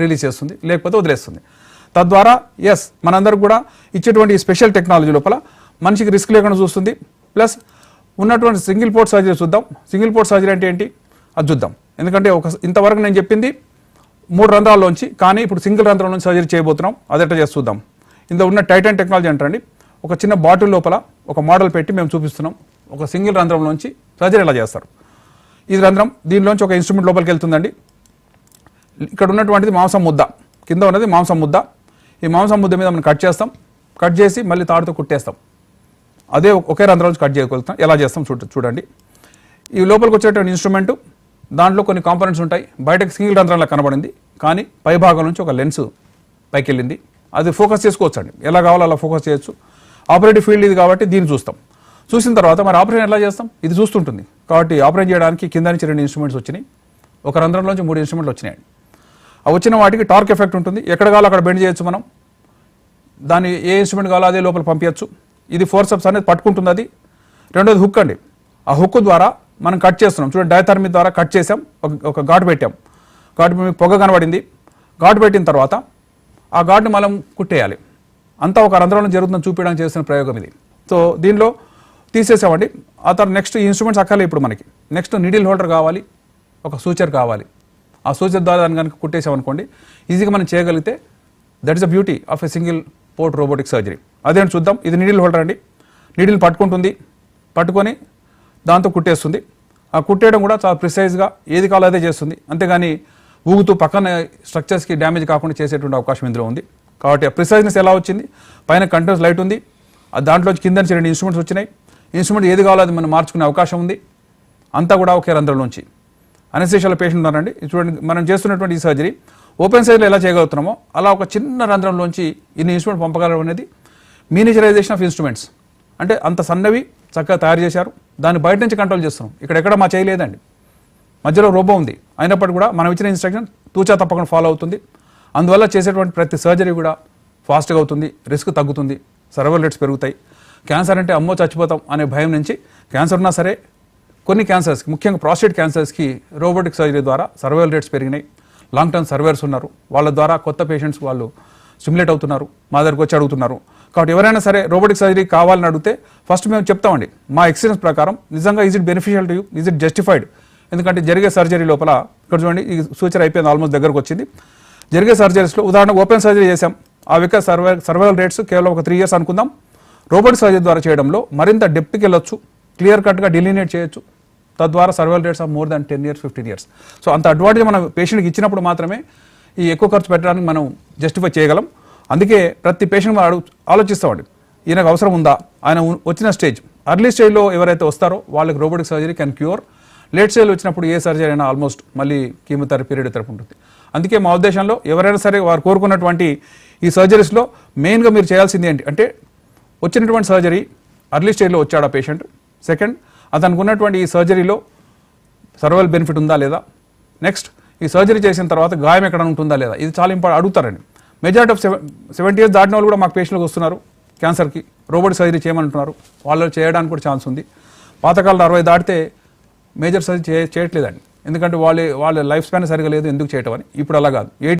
Release చేస్తుంది లేకపోతే వదిలేస్తుంది. తద్వారా ఎస్ మనందరికి కూడా ఇచ్చేటువంటి స్పెషల్ టెక్నాలజీ లోపల మనిషికి రిస్క్ లేకుండా చూస్తుంది. ప్లస్ ఉన్నటువంటి సింగిల్ పోర్ట్ సర్జరీ చూద్దాం. సింగిల్ పోర్ట్ సర్జరీ అంటే ఏంటి? అది చూద్దాం. ఎందుకంటే ఒక ఇంతవరకు నేను చెప్పింది మూడు రంధ్రాల్లోంచి కానీ ఇప్పుడు సింగిల్ రంధ్రం నుంచి సర్జరీ చేయబోతున్నాం అదెట్ట చేసి చూద్దాం. ఇందులో ఉన్న టైటన్ టెక్నాలజీ అంటండి ఒక చిన్న బాటిల్ లోపల ఒక మోడల్ పెట్టి మేము చూపిస్తున్నాం. ఒక సింగిల్ రంధ్రంలోంచి సర్జరీ ఎలా చేస్తారు. ఇది రంధ్రం దీనిలోంచి ఒక ఇన్స్ట్రుమెంట్ లోపలికి వెళ్తుందండి. ఇక్కడ ఉన్నటువంటిది మాంసం ముద్ద. కింద ఉన్నది మాంసం ముద్ద. ఈ మాంసం ముద్ద మీద మనం కట్ చేస్తాం. కట్ చేసి మళ్ళీ తాడుతో కుట్టేస్తాం. అదే ఒకే రంధ్రం నుంచి కట్ చేయగలుగుతాం. ఎలా చేస్తాం చూడ చూడండి. ఈ లోపలికి వచ్చేటువంటి ఇన్స్ట్రుమెంట్ దాంట్లో కొన్ని కాంపోనెంట్స్ ఉంటాయి. బయటకు సింగిల్ రంధ్రంలా కనబడింది. కానీ పై భాగం నుంచి ఒక లెన్స్ పైకి వెళ్ళింది అది ఫోకస్ చేసుకోవచ్చు అండి ఎలా కావాలో అలా ఫోకస్ చేయొచ్చు. ఆపరేటివ్ ఫీల్డ్ ఇది కాబట్టి దీన్ని చూస్తాం. చూసిన తర్వాత మరి ఆపరేషన్ ఎలా చేస్తాం? ఇది చూస్తుంటుంది. కాబట్టి ఆపరేట్ చేయడానికి కింద నుంచి రెండు ఇన్స్ట్రుమెంట్స్ వచ్చినాయి. ఒక రంధ్రంలోంచి మూడు ఇన్స్ట్రుమెంట్లు వచ్చినాయి వచ్చిన వాటికి టార్క్ ఎఫెక్ట్ ఉంటుంది. ఎక్కడ కావాలో అక్కడ బెండ్ చేయొచ్చు మనం. దాన్ని ఏ ఇన్స్ట్రుమెంట్ కావాలో అదే లోపల పంపించచ్చు ఇది ఫోర్సెప్స్ అనేది పట్టుకుంటుంది అది. రెండోది హుక్ అండి. ఆ హుక్ ద్వారా మనం కట్ చేస్తున్నాం. చూడండి డయథర్మీ ద్వారా కట్ చేసాం ఒక ఒక ఘాటు పెట్టాం. ఘాటు మీకు పొగ కనబడింది. ఘాటు పెట్టిన తర్వాత ఆ ఘాటుని మనం కుట్టేయాలి. అంతా ఒక రంధ్రంలో జరుగుతుందని చూపించడానికి చేసిన ప్రయోగం ఇది. సో దీనిలో తీసేసామండి. ఆ తర్వాత నెక్స్ట్ ఇన్స్ట్రుమెంట్స్ అక్కర్లే ఇప్పుడు మనకి. నెక్స్ట్ నీడిల్ హోల్డర్ కావాలి. ఒక సూచర్ కావాలి. ఆ సూచన ద్వారా దాన్ని కనుక కుట్టేసామనుకోండి ఈజీగా మనం చేయగలిగితే that is a beauty of a single port robotic surgery. అదేంటి చూద్దాం. ఇది నీడిల్ హోల్డర్ అండి. నీడిల్ పట్టుకుంటుంది. పట్టుకొని దాంతో కుట్టేస్తుంది. ఆ కుట్టేయడం కూడా చాలా ప్రిసైజ్గా ఏది కావాలో అదే చేస్తుంది. అంతేగాని ఊగుతూ పక్కన స్ట్రక్చర్స్కి డ్యామేజ్ కాకుండా చేసేటువంటి అవకాశం ఇందులో ఉంది. కాబట్టి ఆ ప్రిసైజ్నెస్ ఎలా వచ్చింది? పైన కంటిన్యూస్ లైట్ ఉంది. ఆ దాంట్లో కింద నుంచి రెండు ఇన్స్ట్రుమెంట్స్ వచ్చినాయి. ఇన్స్ట్రుమెంట్ ఏది కావాలో అది మనం మార్చుకునే అవకాశం ఉంది. అంతా కూడా ఒకే రంధ్రంలోంచి. అనస్థేషియాలో పేషెంట్ ఉన్నారండి. చూడండి మనం చేస్తున్నటువంటి ఈ సర్జరీ ఓపెన్ సైజ్లో ఎలా చేయగలుగుతున్నామో అలా ఒక చిన్న రంధ్రంలోంచి ఇన్ని ఇన్స్ట్రుమెంట్ పంపగలడం అనేది మినిచరైజేషన్ ఆఫ్ ఇన్స్ట్రుమెంట్స్ అంటే అంత సన్నవి చక్కగా తయారు చేశారు. దాన్ని బయట నుంచి కంట్రోల్ చేస్తున్నాం. ఇక్కడ ఎక్కడ మా చేయలేదండి. మధ్యలో రోబో ఉంది. అయినప్పటికీ కూడా మనం ఇచ్చిన ఇన్స్ట్రక్షన్ తూచా తప్పకుండా ఫాలో అవుతుంది. అందువల్ల చేసేటువంటి ప్రతి సర్జరీ కూడా ఫాస్ట్గా అవుతుంది రిస్క్ తగ్గుతుంది సర్వైవల్ రేట్స్ పెరుగుతాయి. క్యాన్సర్ అంటే అమ్మో చచ్చిపోతాం అనే భయం నుంచి క్యాన్సర్ ఉన్నా సరే కొన్ని క్యాన్సర్స్కి ముఖ్యంగా ప్రాస్టేట్ క్యాన్సర్స్కి రోబోటిక్ సర్జరీ ద్వారా సర్వైవల్ రేట్స్ పెరిగినాయి. లాంగ్ టర్మ్ సర్వేర్స్ ఉన్నారు. వాళ్ళ ద్వారా కొత్త పేషెంట్స్ వాళ్ళు స్టిమ్యులేట్ అవుతున్నారు. మా దగ్గరకు వచ్చి అడుగుతున్నారు. కాబట్టి ఎవరైనా సరే రోబోటిక్ సర్జరీ కావాలని అడిగితే ఫస్ట్ మేము చెప్తామండి. మా ఎక్స్పీరియన్స్ ప్రకారం నిజంగా is it beneficial to you is it justified ఎందుకంటే జరిగే సర్జరీ లోపల ఇక్కడ చూడండి ఈ సూచర్ అయిపోయింది ఆల్మోస్ట్ దగ్గరకు వచ్చింది. జరిగే సర్జరీస్లో ఉదాహరణ ఓపెన్ సర్జరీ చేసాం ఆ యొక్క సర్వై సర్వైవల్ రేట్స్ కేవలం ఒక త్రీ ఇయర్స్ అనుకుందాం. రోబోటిక్ సర్జరీ ద్వారా చేయడంలో మరింత డెప్త్కి వెళ్ళొచ్చు. క్లియర్ కట్గా డిలీనేట్ చేయొచ్చు. తద్వారా survival rates of more than ten years fifteen years so అంత అడ్వాంటేజ్ మనం పేషెంట్కి ఇచ్చినప్పుడు మాత్రమే ఈ ఎక్కువ ఖర్చు పెట్టడానికి మనం జస్టిఫై చేయగలం. అందుకే ప్రతి పేషెంట్ మనం అడుగు ఆలోచిస్తామండి ఈయనకు అవసరం ఉందా? ఆయన వచ్చిన స్టేజ్ అర్లీ స్టేజ్లో ఎవరైతే వస్తారో వాళ్ళకి robotic surgery can cure late stage వచ్చినప్పుడు ఏ సర్జరీ అయినా ఆల్మోస్ట్ మళ్ళీ కీమోథెరపీ పీరియడ్ తరపు ఉంటుంది. అందుకే మా ఉద్దేశంలో ఎవరైనా సరే వారు కోరుకున్నటువంటి ఈ సర్జరీస్లో మెయిన్గా మీరు చేయాల్సింది ఏంటి? అంటే వచ్చినటువంటి సర్జరీ అర్లీ స్టేజ్లో వచ్చాడు ఆ పేషెంట్ సెకండ్ అతనికి ఉన్నటువంటి ఈ సర్జరీలో సర్వైవల్ బెనిఫిట్ ఉందా లేదా? నెక్స్ట్ ఈ సర్జరీ చేసిన తర్వాత గాయం ఎక్కడ ఉంటుందా లేదా? ఇది చాలా ఇంపార్టెంట్. అడుగుతారండి. Majority of seven seventy years దాటిన వాళ్ళు కూడా మాకు పేషెంట్లకు వస్తున్నారు. క్యాన్సర్కి రోబోట్ సర్జరీ చేయమంటున్నారు. వాళ్ళు చేయడానికి కూడా ఛాన్స్ ఉంది. పాతకాలంలో అరవై దాటితే మేజర్ సర్జరీ చేయట్లేదండి. ఎందుకంటే వాళ్ళ వాళ్ళ లైఫ్ స్పాన్ సరిగా లేదు ఎందుకు చేయటం అని. ఇప్పుడు అలా కాదు.